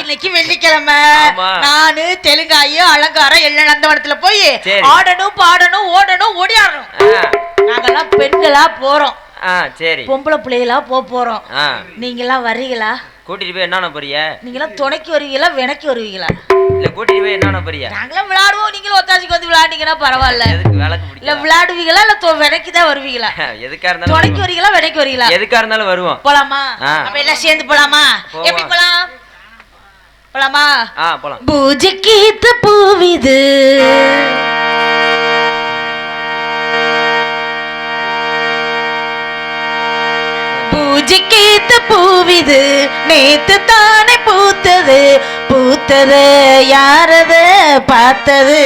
இன்னைக்கு வெள்ளிக்கிழமை நானு தெலுங்காயும் அலங்காரம் எல்லாம் நந்தவனத்துல போய் ஆடணும் பாடணும் ஓடணும் ஓடி ஆடணும் நாங்கெல்லாம் பெண்களா போறோம் சரி பொம்பளை பிள்ளைகளா போக போறோம் நீங்கெல்லாம் வர்றீங்களா கூட்டிட்டு போய் என்ன போறிய நீங்களாம் துணைக்கு வருவீங்களா வினைக்கு வருவீங்களா? இல்ல கூட்டிட்டு போய் என்ன போறிய நாங்களும் விளையாடுவோம் நீங்களும் ஒத்தாசிக்கு வந்து விளையாடிங்கன்னா பரவாயில்ல. எதுக்கு விளக்கு இல்ல விளையாடுவீங்களா இல்ல வினைக்கு தான் வருவீங்களா? எதுக்கா இருந்தாலும் துணைக்கு வரீங்களா வினைக்கு வரீங்களா எதுக்கா இருந்தாலும் வருவோம். போலாமா? அப்ப எல்லாம் சேர்ந்து போலாமா? எப்படி போலாம்? போலாமா? ஆ போலாம். பூஜைக்கு பூவிது நெஞ்சிக்கேத்த பூவிது நேத்து தானே பூத்தது பூத்தது யாரது பார்த்தது?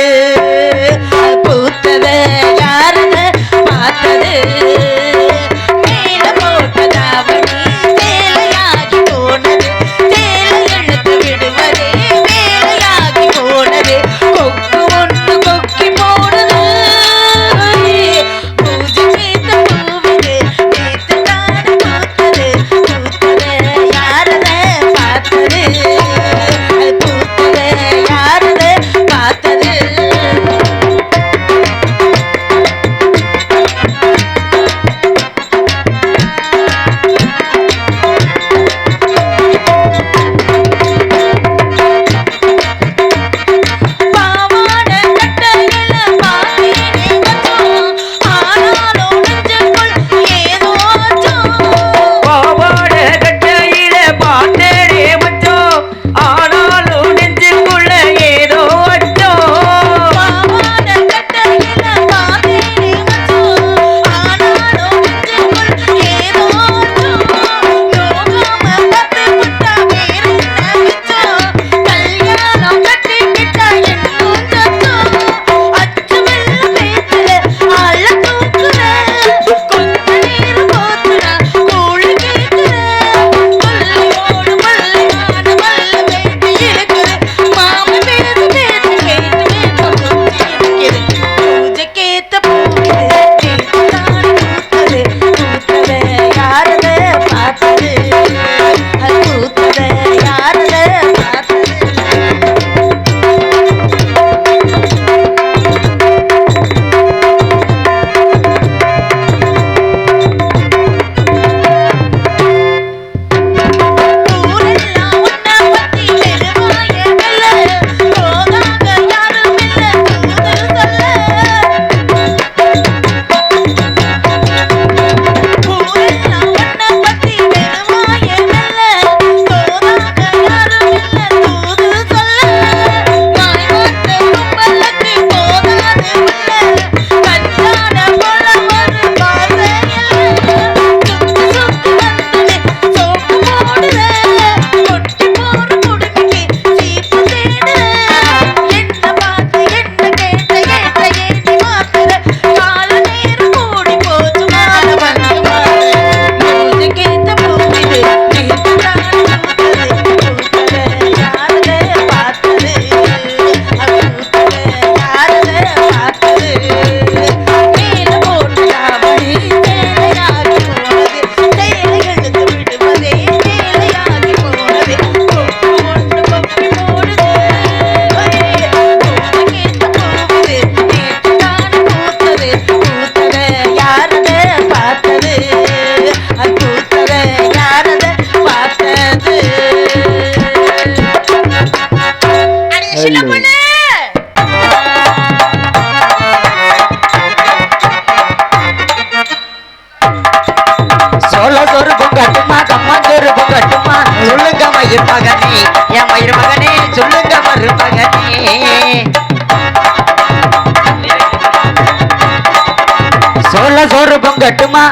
பொங்கட்டுமா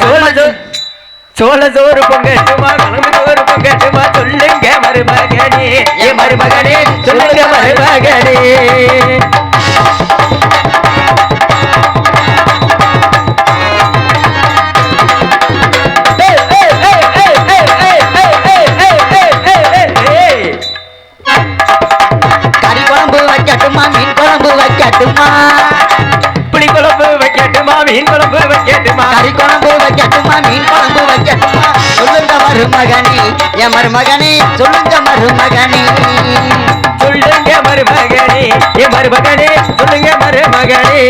சோழது சோழ சோறு பொங்கட்டுமா கலந்து சோறு பொங்கட்டுமா சொல்லுங்க மருமகனே ஏ மருமகனே சொல்லுங்க மருமகனே மீன் குழம்பு வைக்கட்டுமா மீன் குழம்பு வைக்கட்டுமா? கறி குழம்பு வைக்கட்டுமா? மீன் குழம்பு வைக்கட்டுமா? சொல்லுங்க மருமகனே என் மருமகனே சொல்லுங்க மருமகனே. சொல்லுங்க மருமகனே என் மருமகனே சொல்லுங்க மருமகனே.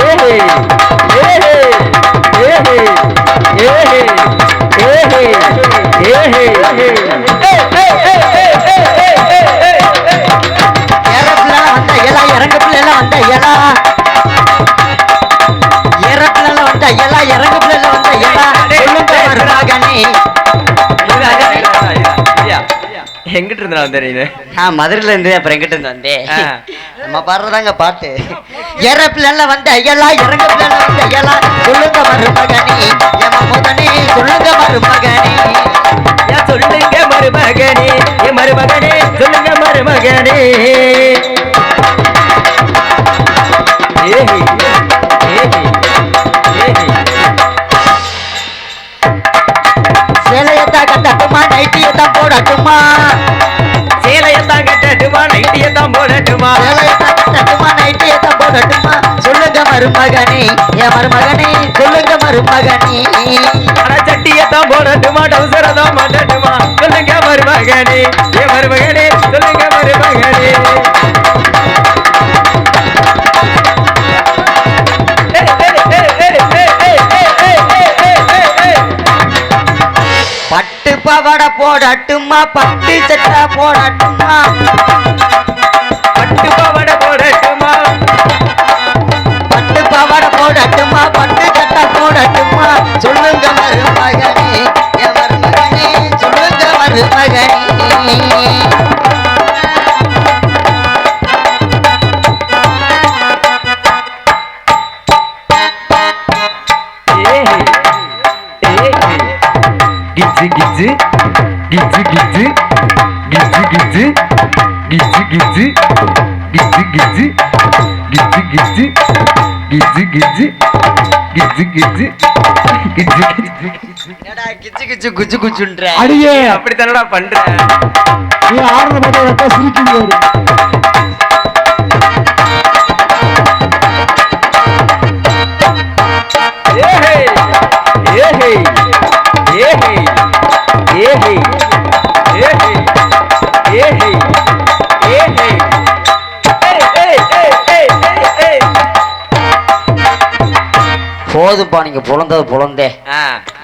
ஏஹே ஏஹே ஏஹே ஏஹே ஏஹே ஏஹே வந்த நீ மதுரையில இருந்து அப்புறம் எங்கிட்ட இருந்து வந்தேன் ஆ. நம்ம பாடுறதாங்க பாட்டு ஏறப்புல வந்த ஐயலா இறங்க பிள்ளைல வந்த ஐயலா சொல்லுங்க மருமகனே என் முதனே சொல்லுங்க மருமகனே ஏன் சொல்லுங்க மருமகனே என் மருமகனே சொல்லுங்க மருமகனே ஏஹே ஏஹே ஏஹே சேலையத்தா கட்டட்டுமா நைட்டியத்தான் போடட்டுமா போடட்டுமா நைட்டியை தான் போடட்டுமா போடட்டுமா நைட்டியை தான் போடட்டுமா சொல்லுங்க மருமகனே என் மருமகனே சொல்லுங்க மருமகனே. அட சட்டியை தான் போடட்டுமா டவுசரை தான் போடட்டுமா சொல்லுங்க மருமகனே என் மருமகனே சொல்லுங்க மருமகனே. போட போடட்டுமா பட்டு சட்டை போடட்டுமா. பட்டு பவட போடட்டுமா. பட்டு பவட போடட்டுமா பட்டு சட்டை போடட்டுமா. சொல்லுங்க மருமகனே என் மருமகனே சொல்லுங்க மருமகனே. ஏஹே ஏஹே கிச்சு கிச்சு கிச்சு கிச்சு கிச்சு கிச்சு கிச்சு கிச்சு கிச்சு கிச்சு கிச்சு கிச்சு கிச்சு கிச்சு கிச்சு கிச்சு என்னடா கிச்சு கிச்சு குச்சு குச்சுன்ற? அடியே. அப்படித்தானடா பண்ற? நீ ஆடுறத பார்த்தா ரத்தம் போதும்பா நீங்க புலந்தது புலந்தே.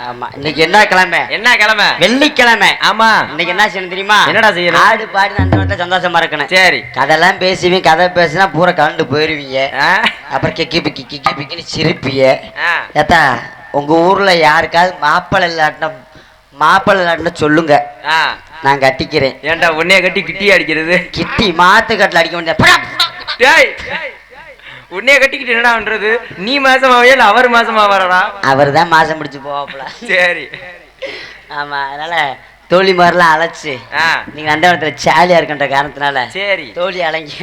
ஆமா இன்னைக்கு என்ன கிழமை? என்ன கிழமை? வெள்ளிக்கிழமை. ஆமா. இன்னைக்கு என்ன செய்யணும் தெரியுமா? என்னடா செய்யணும்? ஆடு பாடி அந்த இடத்துல சந்தோஷமா இருக்கணும். சரி. கதெல்லாம் பேசுவீங்க கதை பேசினா பூரா கலந்து போயிருவீங்க. அப்புறம் கிக்கி பிக்கி கிக்கி பிக்கின்னு சிரிப்பீங்க. ஆ. ஏத்தா உங்க ஊர்ல யாருக்காவது மாப்பிள்ளை இல்லாட்டினா மாப்பிள்ளை இல்லாட்டினா சொல்லுங்க. நான் கட்டிக்கிறேன். ஏன்டா உன்னைய கட்டி கிட்டி அடிக்கிறது? கிட்டி மாத்து கட்டில் அடிக்க முடியாது டேய். உன்னைய கட்டிக்கிட்டு என்னடா பண்றது? நீ மாசமாவே இல்ல அவர் மாசமா வரடா அவர் தான் மாசம் முடிச்சு போவாப்புல. சரி. ஆமா அதனால தோழி மாதிரிலாம் அழைச்சு நீங்க அந்த இடத்துல ஜாலியா இருக்கின்ற காரணத்தினால சரி. தோழி அலைங்க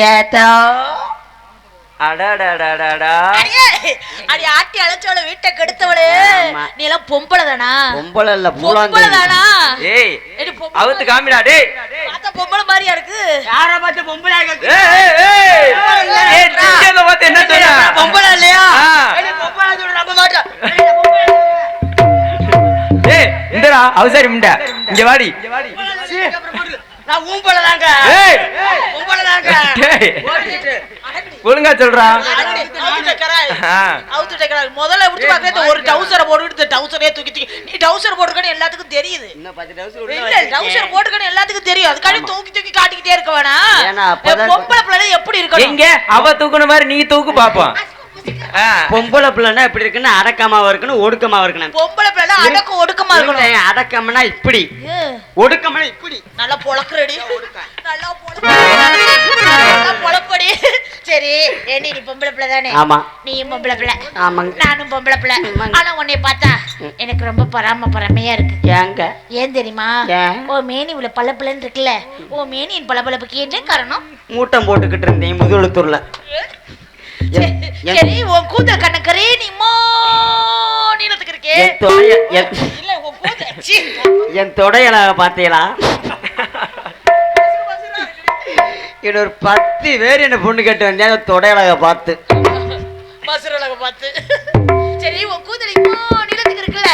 அடி ஆட்டி அழைச்சவள வீட்டை கெடுத்தவளே. நீ எல்லாம் பொம்பளை தானா பொம்பளை பொம்பளை தானா? ஏய் அவுத்து காமிடா டேய். பாத்த பொம்பளை மாதிரியா இருக்கு? யார பாத்து பொம்பளை பாத்து என்ன சொல்ற? பொம்பளை இல்லையா? பொம்பளை சொல்ற நம்ம மாட்டோம். இங்க வாடி. நான் ஊம்பளதாங்க ஏய். ஊம்பளதாங்க ஒழுங்கா சொல்றான் முதல்ல விட்டு பாக்கிறது ஒரு டவுசரை போட்டுட்டு டவுசரே தூக்கி நீ டவுசர் போட்டுக்கணும் எல்லாத்துக்கும் தெரியுது. டவுசர் போட்டுக்கணும் எல்லாத்துக்கும் தெரியும். அதுக்காக தூக்கி தூக்கி காட்டிக்கிட்டே இருக்க வேணாம். பொம்பளை பிள்ளை எப்படி இருக்கணும்? அவ தூக்குன மாதிரி நீ தூக்கு பாப்போம். பொம்பளை பிள்ளைன்னா எப்படி இருக்குன்னு அடக்கமாவும் இருக்கணும் ஒடுக்கமாவும் இருக்கணும். பொம்பளை பிள்ளை அடக்கம் ஒடுக்கமா இருக்கணும். அடக்கம்னா இப்படி. ஒடுக்கம்னா இப்படி. நல்லா பொழக்குறடி. நல்லா பொழப்படி. சரி ஏண்டி நீ பொம்பளை பிள்ளை தானே? ஆமா. நீயும் பொம்பளை பிள்ளை. ஆமாங்க. நானும் பொம்பளை பிள்ளை. ஆனா உன்னை பார்த்தா எனக்கு ரொம்ப பராம பரமையா இருக்கு. ஏங்க? ஏன் தெரியுமா? ஓ மேனி உள்ள பளபளன்னு இருக்குல்ல. ஓ மேனியின் பளபளப்புக்கு என்ன காரணம்? மூட்டம் போட்டுக்கிட்டு இருந்தேன் முதுகுளத்தூர்ல சரி, உன் கூந்தல் கண்ணக்கரே நீ மோ நீளத்துக்கு இருக்கே. இல்ல உன் சீ. என் தொடையல பாத்தீங்களா இன்னொரு பத்து பேர் என்ன பொண்ணு கேட்டு வந்தேன் அந்த தொடையழக பார்த்து. மசுரலக பார்த்து. சரி உன் கூந்தல் இப்போ நீளத்துக்கு இருக்குல்ல.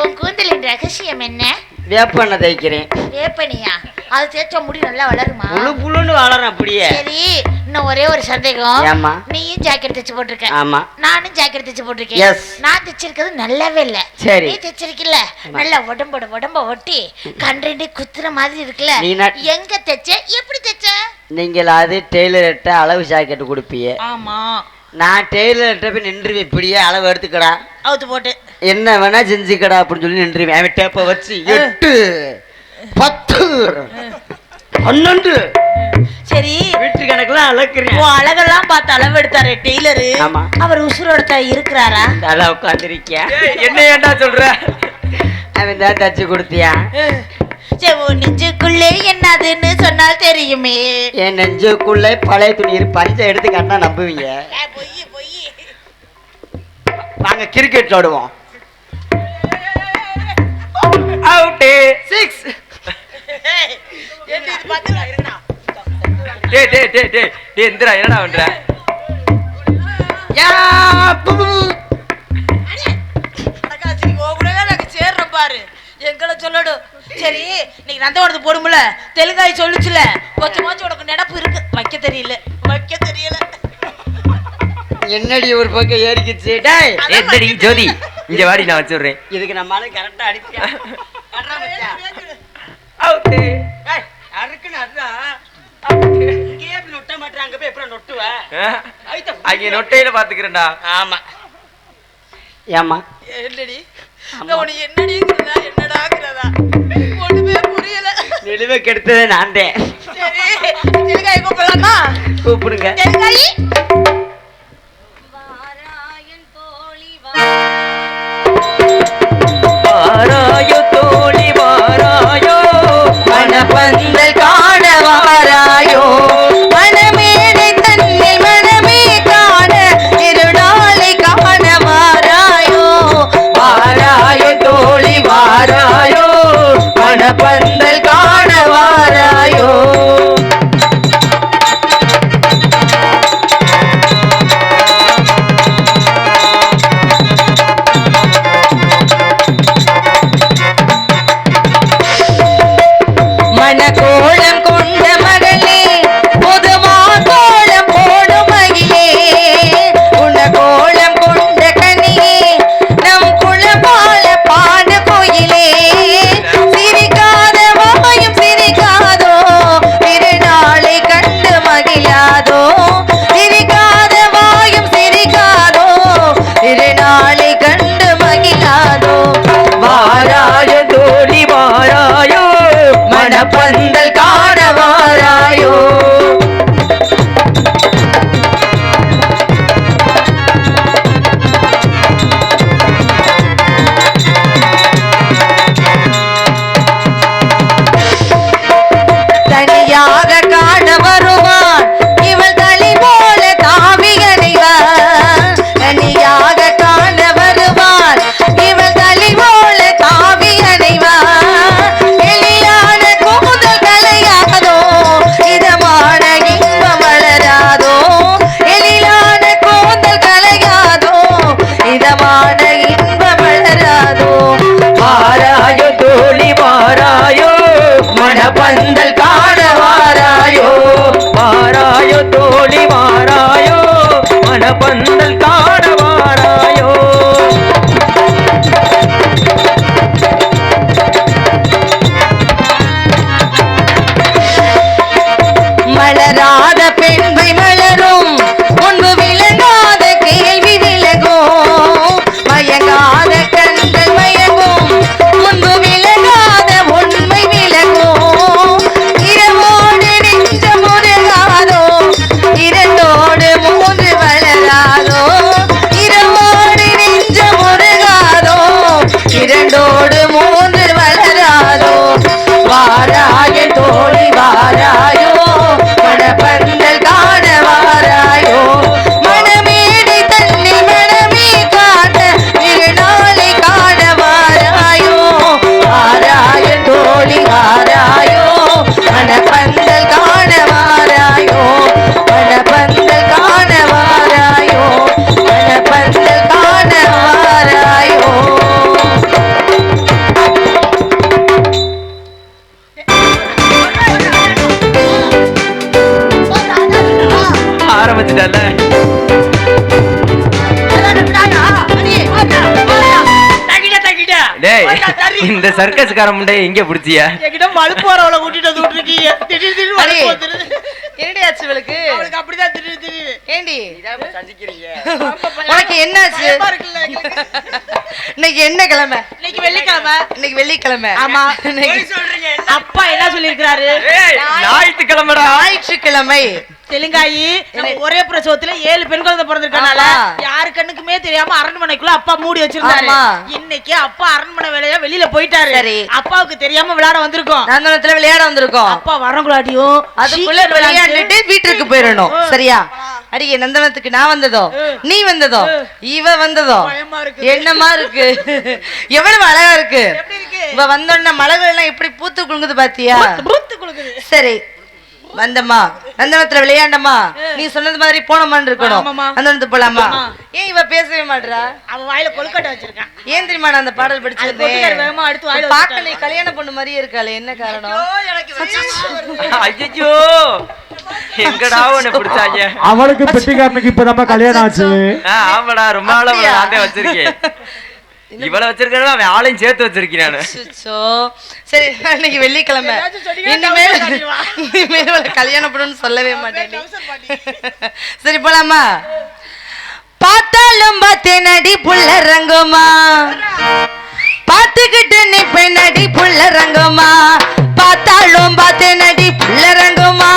உன் கூந்தலின் ரகசியம் என்ன? வேப்பண்ண தைக்கிறேன் வேப்பனியா அது தேய்ச்சா முடி நல்லா வளருமா? புழு புழுன்னு வளரும் அப்படியே. சரி இன்னும் ஒரே ஒரு சந்தேகம். ஏம்மா? நீயும் ஜாக்கெட் தைச்சு போட்டிருக்க. ஆமா. நானும் ஜாக்கெட் தைச்சு போட்டிருக்கேன். நான் தைச்சிருக்கிறது நல்லாவே இல்ல. சரி. நீ தைச்சிருக்கல நல்லா உடம்போட உடம்ப ஒட்டி கண்டே குத்துற மாதிரி இருக்குல்ல? எங்க தைச்ச? எப்படி தைச்ச? நீங்கள் அது டெய்லர்கிட்ட அளவு ஜாக்கெட் கொடுப்பிய ஆமா. நான் டெய்லர்கிட்ட போய் நின்றுவேன். இப்படியே அளவு எடுத்துக்கடா. அவுத்து போட்டு. என்ன வேணா செஞ்சுக்கடா அப்படின்னு சொல்லி நின்றுவேன். அவன் டேப்பை வச்சு எட்டு பத்து பன்னெண்டு சரி வீட்டு கணக்குலாம் அளக்குறேன் உன் அழகெல்லாம் பார்த்து அளவு எடுத்தாரு டெய்லரு ஆமா. அவர் உசுரோட தான் இருக்கிறாரா நல்லா உட்காந்துருக்கியா என்ன ஏன்டா சொல்ற அவன் தான் தச்சு கொடுத்தியா நெஞ்சுக்குள்ளே என்னதுன்னு சொன்னால் தெரியுமே என் நெஞ்சுக்குள்ளே பழைய துணி பஞ்சை எடுத்து கண்ணா நம்புவீங்க பொய் பொய் நாங்க கிரிக்கெட் விளாடுவோம் அவுட்டு சிக்ஸ் டேய் டேய் டேய் டேய். டேய் இந்திரா என்னடா பண்ற? பாரு. எங்களை சொல்லணும் சரி நீங்க நந்தவனத்து போடுமுல தெலுங்காய் சொல்லுச்சுல கொஞ்சமாச்சும் உனக்கு நினப்பு இருக்கு. வைக்க தெரியல. வைக்க தெரியல. என்னடி ஒரு பக்கம் ஏறிக்கிச்சு? டேய் எந்தடி ஜோதி? இங்க வாடி நான் வச்சுடுறேன். இதுக்கு நம்மளால கரெக்டா அடிப்பியா அவுட்டு அங்க நொட்டையில பாத்துக்கிறேன்டா ஆமா. ஏமா என்னடி? உனக்கு என்னடிங்கிறதா என்னடாங்கிறதா ஒண்ணுமே புரியல. நிலுவை கெடுத்தது நான் தான் சரி கூப்பிடலாமா? கூப்பிடுங்க. தெலுங்காயி வாராயோ தோழி வாராயோ. மணப்பந்தல் காண வாராயோ. மணப்பந்தல் சொல்லிட்டேன்ல இந்த சர்க்கஸ்கார முண்டைய எங்க புடிச்சியா? என்கிட்ட மழுப்பு வரவளை கூட்டிட்டு வந்து விட்டுருக்கீங்க. உனக்கு என்னாச்சு? இன்னைக்கு என்ன கிழமை? இன்னைக்கு வெள்ளிக்கிழமை. இன்னைக்கு வெள்ளிக்கிழமை. ஆமா. சொல்றீங்க அப்பா என்ன சொல்லியிருக்கிறாரு? ஞாயிற்றுக்கிழமை ஞாயிற்றுக்கிழமை. தெலுங்காயி ஒரே பிரசவத்துல ஏழு பெண் குழந்தை பிறந்திருக்கனால. யாரு கண்ணுக்குமே தெரியாம அரண்மனைக்குள்ள அப்பா மூடி வச்சிருந்தாரு. இன்னைக்கு அப்பா அரண்மனை வேலையா வெளியில போயிட்டாரு. சரி. அப்பாவுக்கு தெரியாம விளையாட வந்திருக்கோம். நந்தனத்துல விளையாட வந்திருக்கோம். அப்பா வரங்குளாடியும் அதுக்குள்ள விளையாண்டுட்டு வீட்டுக்கு போயிடணும். சரியா? அடியே நந்தனத்துக்கு நான் வந்ததோ? நீ வந்ததோ? இவ வந்ததோ? என்னமா இருக்கு? எவ்வளவு அழகா இருக்கு. இவ வந்தோடனே மலர்கள் எல்லாம் எப்படி பூத்து குலுங்குது பாத்தியா? சரி வந்தம்மா. நந்தனத்துல விளையாண்டம்மா. நீ சொன்னது மாதிரி போனோமான்னு இருக்கணும். ஆமாம்மா. நந்தனத்துக்கு போலாமா. ஏன் இவ பேசவே மாட்றா? அவன் வாயில கொழுக்கட்டை வச்சிருக்கான். ஏன் தெரியுமா நான் அந்த பாடல் படிச்சது? பொட்டுக்காரி வேகமா எடுத்து வாயில பார்க்க நீ கல்யாணம் பொண்ணு மாதிரியே இருக்காளே என்ன காரணம்? ஐயோ எங்கடா உன்னை பிடிச்சாங்க? அவளுக்கு பெட்டிக்காரனுக்கு இப்பதான் கல்யாணம் ஆச்சு. ஆமாடா ரொம்ப நாளா வச்சிருக்கேன். இவள வச்சிருக்கேன் அவன் ஆளையும் சேர்த்து வச்சிருக்கேன் நானு. சரி இன்னைக்கு வெள்ளிக்கிழமை. இனிமேல் இனிமேல் கல்யாணம் பண்ணணும்னு சொல்லவே மாட்டேன் சரி போலாமா? பார்த்தாலும் பார்த்தேன் அடி புள்ள ரங்கோமா பார்த்துக்கிட்டு நீ பெண்ணடி புள்ள ரங்கமா பார்த்தாலும் பார்த்தேன் அடி புள்ள ரங்கோமா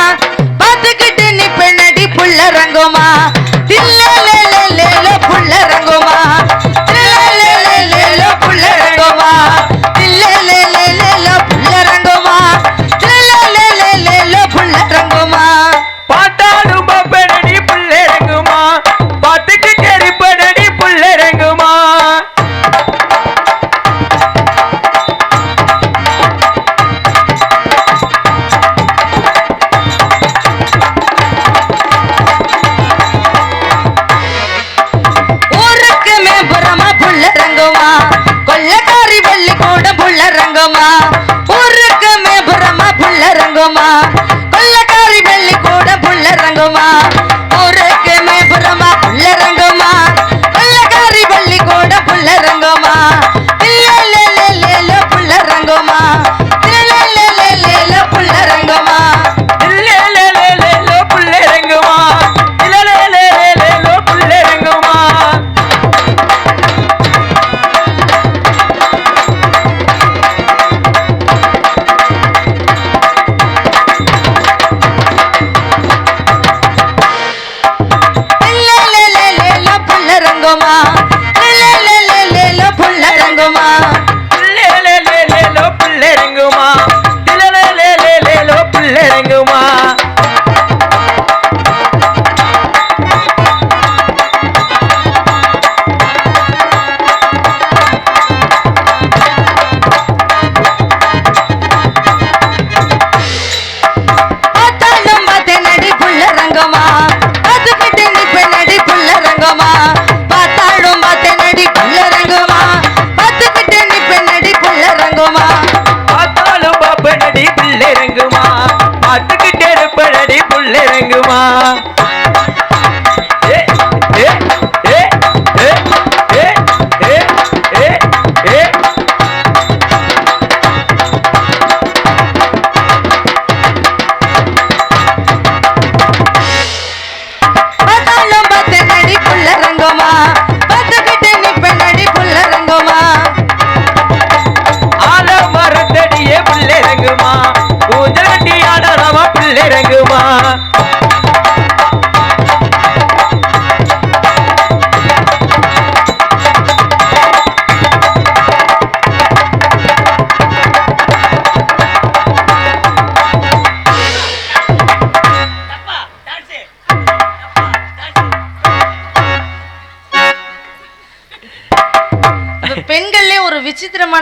அப்பா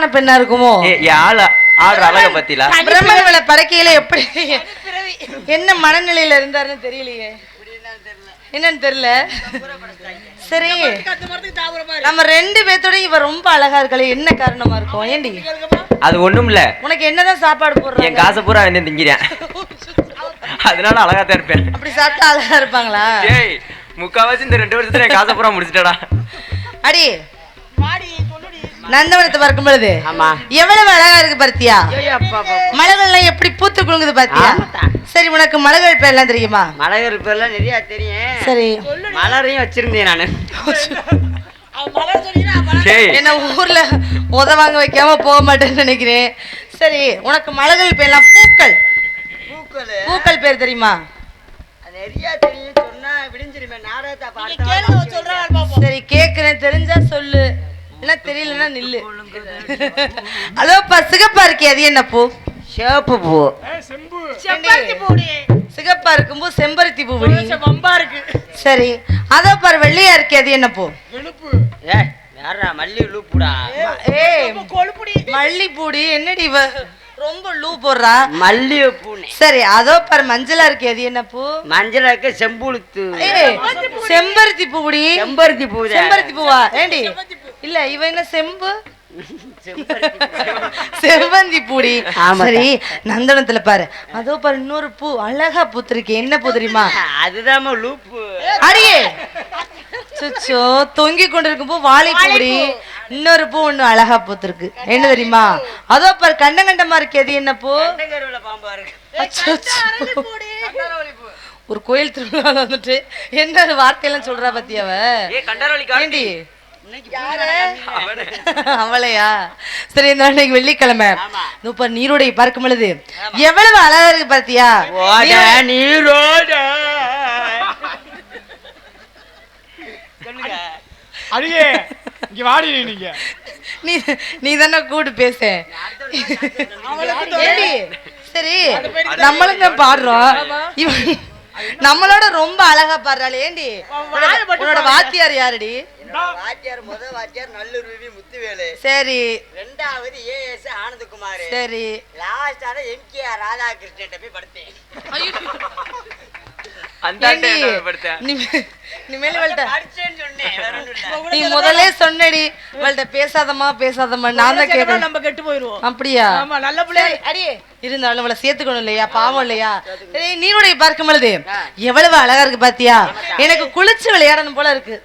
விசித்திரமான பெண்ணா இருக்குமோ? ஆள ஆடுற அழக பத்திலா படைக்கையில எப்படி? என்ன மனநிலையில இருந்தாருன்னு தெரியலையே. என்னன்னு தெரியல. சரி. நம்ம ரெண்டு பேர்த்தோட இவ ரொம்ப அழகா இருக்கல என்ன காரணமா இருக்கும்? ஏண்டி? அது ஒண்ணும் இல்ல உனக்கு என்னதான் சாப்பாடு என் போடுறாங்க காசை பூரா வந்து திங்கிறேன் அதனால அழகா தான் இருப்பேன். அப்படி சாப்பிட்டா அழகா இருப்பாங்களா? ஏய் முக்காவாசி இந்த ரெண்டு வருஷத்துல என் காசை பூரா முடிச்சிட்டடா. அடி. நந்தவனத்தை பார்க்கும் பொழுது ஆமா. எவ்வளவு அழகா இருக்கு பார்த்தியா. மலர்கள்லாம் எப்படி பூத்து குலுங்குது பார்த்தியா. சரி உனக்கு மலர்கள் பேர்லாம் தெரியுமா? மலர் பேர்லாம் நிறைய தெரியும். சரி. மலரையும் வச்சிருந்தேன் நானு. என்ன ஊர்ல உத வாங்க வைக்காம போக மாட்டேன்னு நினைக்கிறேன். சரி உனக்கு மலர்கள் பேர்லாம் பூக்கள். பூக்கள்? பூக்கள் பேர் தெரியுமா? நிறைய தெரியும். சொன்னா விடிஞ்சிருமே. நாடகத்தை நீ கேளுங்க அவன் சொல்றான் பாப்போம். சரி கேக்குறேன். தெரிஞ்சா சொல்லு. என்ன தெரியலன்னா நில்லு. அதோ சிகப்பா இருக்கே அது என்ன பூ? சேப்பு பூ. செம்பருத்தி பூடி சிகப்பா இருக்கும்பூ செம்பருத்தி பூ. வம்பா இருக்கு. சரி. அதோ பாரு வெள்ளையா இருக்கே அது என்ன பூ? ஏ யாரா மல்லி லூப்புடா ஏய் மல்லிப்பூடி என்னடி இவ? ரொம்ப லூ போடுறா. மல்லி பூனே சரி அதோ பாரு மஞ்சளா இருக்கே அது என்ன பூ? மஞ்சளுக்கு செம்புளுத்து ஏய் செம்பருத்தி பூடி செம்பருத்தி பூ செம்பருத்தி பூவா? ஏண்டி? இல்ல இவ என்ன செம்பு. செவ்வந்தி பூடி. சரி நந்தனத்துல பாரு. அதோ பாரு இன்னொரு பூ. அழகா பூத்திருக்கு. என்ன பூ தெரியுமா? அதுதாம்மா லூப்பு. அடியே! சுச்சோ தொங்கி கொண்டிருக்கும் பூ வாழைப்பூடி. இன்னொரு பூ ஒண்ணு அழகா பூத்திருக்கு. என்ன தெரியுமா? அதோ பாரு கண்ட கண்டமா இருக்கு. அது என்ன பூ. ஒரு கோயில் திருவிழா வந்துட்டு என்ன ஒரு வார்த்தையெல்லாம் சொல்றா பத்தி அவ? இன்னைக்கு அவளையா? சரி இந்த நாளைக்கு வெள்ளிக்கிழமை. இப்ப நீரோடை பார்க்கும் பொழுது. எவ்வளவு அழகா இருக்கு பாத்தியா ஓட நீரோட சொல்லுங்க. அடியே இங்க வாடி நீங்க நீ நீ தானே கூடு பேச. சரி நம்மளும் தான் பாடுறோம். இவ- நம்மளோட ரொம்ப அழகா பாடுறாள் ஏண்டி? உன்னோட வாத்தியார் யாருடி? வாத்தியார் முத வாத்தியார் நல்லுருவி முத்துவேலு. சரி. ரெண்டாவது ஏஎஸ் ஆனந்தகுமார். சரி. லாஸ்டான எம்கேஆர் ராதாகிருஷ்ணன் போய் படுத்தேன். நீ முதல்ல சொன்னடி. இவள்ட்ட பேசாதம்மா பேசாதம்மா. நான் தான் நம்ம கெட்டு போயிருவோம். அப்படியா? ஆமா நல்ல பிள்ளை அடியே இருந்தாலும் அவளை சேர்த்துக்கணும் இல்லையா? பாவம் இல்லையா? நீனுடைய பார்க்கும் பொழுது எவ்வளவு அழகா இருக்கு பாத்தியா? எனக்கு குளிச்சு விளையாடணும் போல இருக்கு.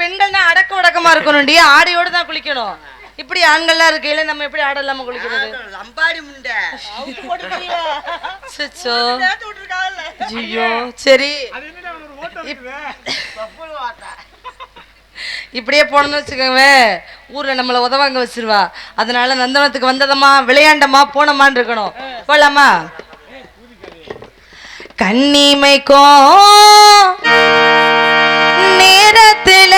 பெண்கள்னா அடக்க உடக்கமா இருக்கணும்டி. ஆடையோட தான் குளிக்கணும். இப்படி ஆண்கள்லாம் இருக்கையில நம்ம எப்படி ஆடை இல்லாம குளிக்கிறது? லம்பாடி முண்டை. சுச்சோ ஐயோ சரி. இப்படியே போனோம்னு வச்சுக்கோங்க ஊர்ல நம்மள உதவாங்க வச்சிருவா. அதனால நந்தனத்துக்கு வந்ததம்மா விளையாண்டமா போனோமான்னு இருக்கணும். போலாமா? கண்ணிமைக்கும் நேரத்துல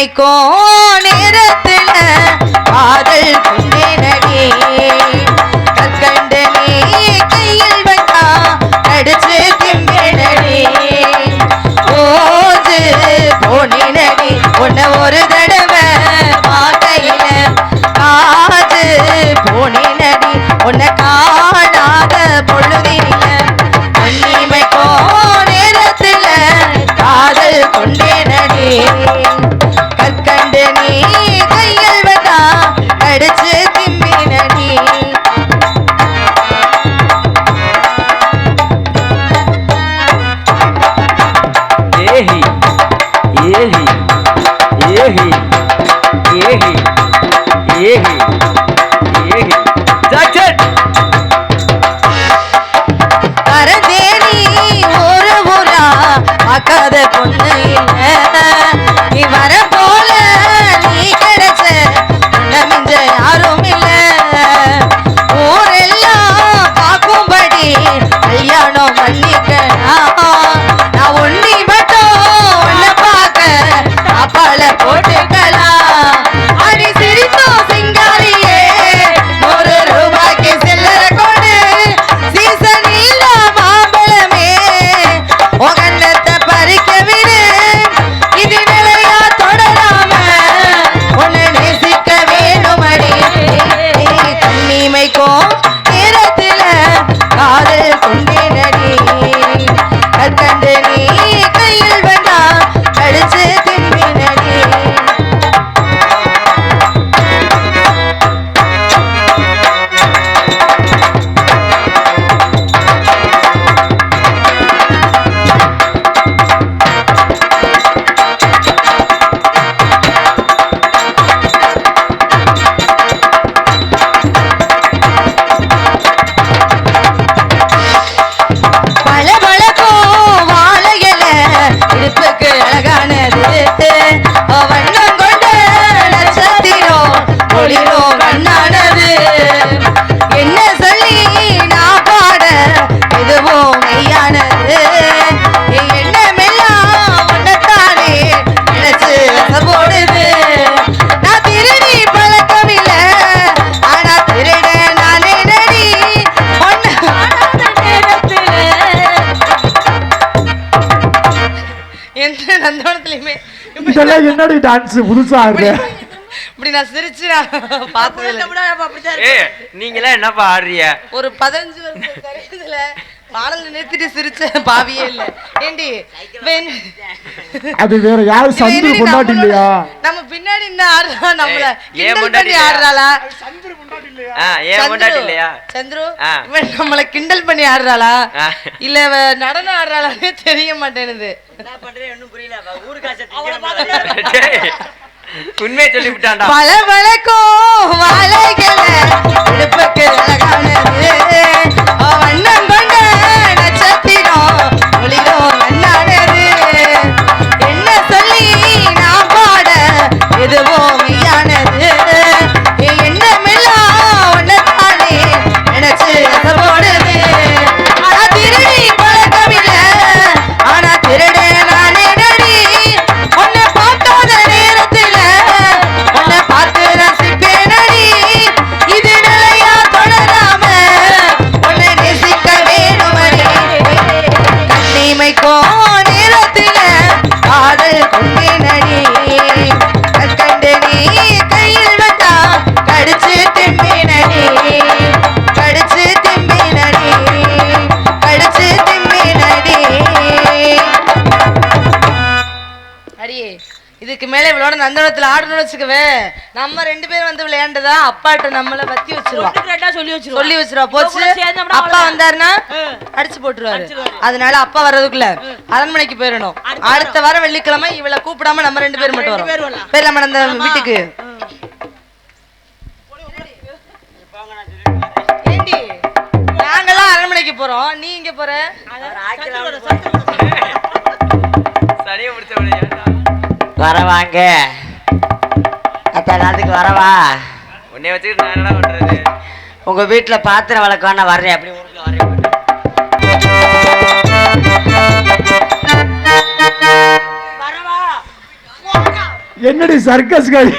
கண்ணிமைக்கும் நேரத்தில் காதல் கொண்டேனடி ஏஹி என்னடி டான்ஸ் புதுசா ஆடுற இப்படி நான் சிரிச்சு பார்த்தது ஏ நீங்களே என்னப்பா ஆடுறிய ஒரு பதினஞ்சு வருஷம் பாடல நிறுத்திட்டு சிரிச்ச பாவியே இல்ல. ஏண்டி வென்- அது வேற யாரும் இவ சந்து என்னடி கொண்டாட்டி நம்மளோட- இல்லையா? நம்ம பின்னாடி என்ன ஆடுறா நம்மள ஏன் கிண்டல் பொண்டாட்டி பண்ணி இல்லையா? ஆடுறாளா? ஆ ஏன் சந்துரு, கொண்டாட்டி இல்லையா? சந்துரு. இவன் நம்மள கிண்டல் பண்ணி ஆடுறாளா. இல்ல நடனம் ஆடுறாளானே தெரிய மாட்டேனுது. என்ன பண்றேன் ஒன்றும் புரியல. ஊரு டேய், உண்மையை சொல்லி விட்டான்டா பல வழக்கும். இதுக்கு மேல இவளோட நந்தனத்துல ஆடணும்னு வச்சுக்கவே நம்ம ரெண்டு பேரும் வந்து விளையாண்டதா அப்பாட்ட நம்மள பத்தி வச்சிருவா. சொல்லி வச்சிருவோம் சொல்லி வச்சிருவா. போச்சு. அப்பா. வந்தாருன்னா. அடிச்சு போட்டுருவாரு. அதனால அப்பா வர்றதுக்குள்ள அரண்மனைக்கு போயிடணும். அடுத்த வாரம். வெள்ளிக்கிழமை இவளை கூப்பிடாம நம்ம ரெண்டு பேரும் மட்டும் ரெண்டு பேர் வரோம். போயிடலாமா அந்த வீட்டுக்கு. ஏண்டி? நாங்கெல்லாம் அரண்மனைக்கு போறோம். நீ இங்க போற? சனியை பிடிச்சவனே ஏன்டா வரவாங்க. அத்த காலத்துக்கு வரவா? உன்னைய வச்சுக்கிட்டு நான் என்னடா பண்றது? உங்க வீட்டுல பாத்திரம் வளர்க்க நான் வர்றேன். அப்படி ஊருக்கு வரேன் என்னடி சர்க்கஸ் காய்